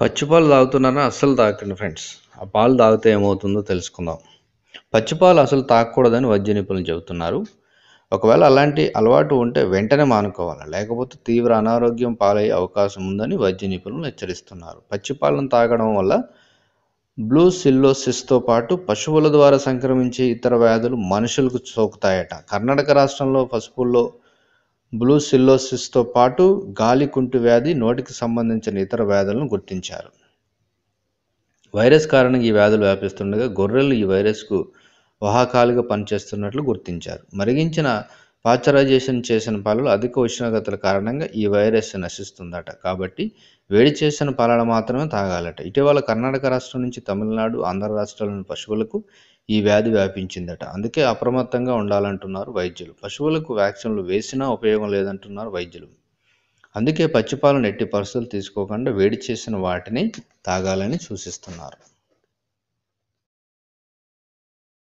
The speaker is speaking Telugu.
పచ్చిపాలు తాగుతున్నారని అస్సలు తాగకండి ఫ్రెండ్స్ ఆ పాలు తాగితే ఏమవుతుందో తెలుసుకుందాం. పచ్చిపాలు అసలు తాగకూడదని వైద్య నిపుణులు చెబుతున్నారు. ఒకవేళ అలాంటి అలవాటు ఉంటే వెంటనే మానుకోవాలి. లేకపోతే తీవ్ర అనారోగ్యం పాలయ్యే అవకాశం ఉందని వైద్య నిపుణులు హెచ్చరిస్తున్నారు. పచ్చిపాలను తాగడం వల్ల బ్లూ సిల్లోసిస్తో పాటు పశువుల ద్వారా సంక్రమించే ఇతర వ్యాధులు మనుషులకు సోకుతాయట. కర్ణాటక రాష్ట్రంలో పశువుల్లో బ్లూ సిల్లోసిస్తో పాటు గాలి కుంటు వ్యాధి నోటికి సంబంధించిన ఇతర వ్యాధులను గుర్తించారు. వైరస్ కారణంగా ఈ వ్యాధులు వ్యాపిస్తుండగా గొర్రెలు ఈ వైరస్కు వాహకాలుగా పనిచేస్తున్నట్లు గుర్తించారు. మరిగించిన పాశ్చరైజేషన్ చేసిన పాలలో అధిక ఉష్ణోగ్రతల కారణంగా ఈ వైరస్ నశిస్తుందట. కాబట్టి వేడి చేసిన పాలను మాత్రమే తాగాలట. ఇటీవల కర్ణాటక రాష్ట్రం నుంచి తమిళనాడు ఆంధ్ర రాష్ట్రాలను పశువులకు ఈ వ్యాధి వ్యాపించిందట. అందుకే అప్రమత్తంగా ఉండాలంటున్నారు వైద్యులు. పశువులకు వ్యాక్సిన్లు వేసినా ఉపయోగం లేదంటున్నారు వైద్యులు. అందుకే పచ్చిపాలను ఎట్టి పరిస్థితులు తీసుకోకుండా వేడి చేసిన వాటిని తాగాలని సూచిస్తున్నారు.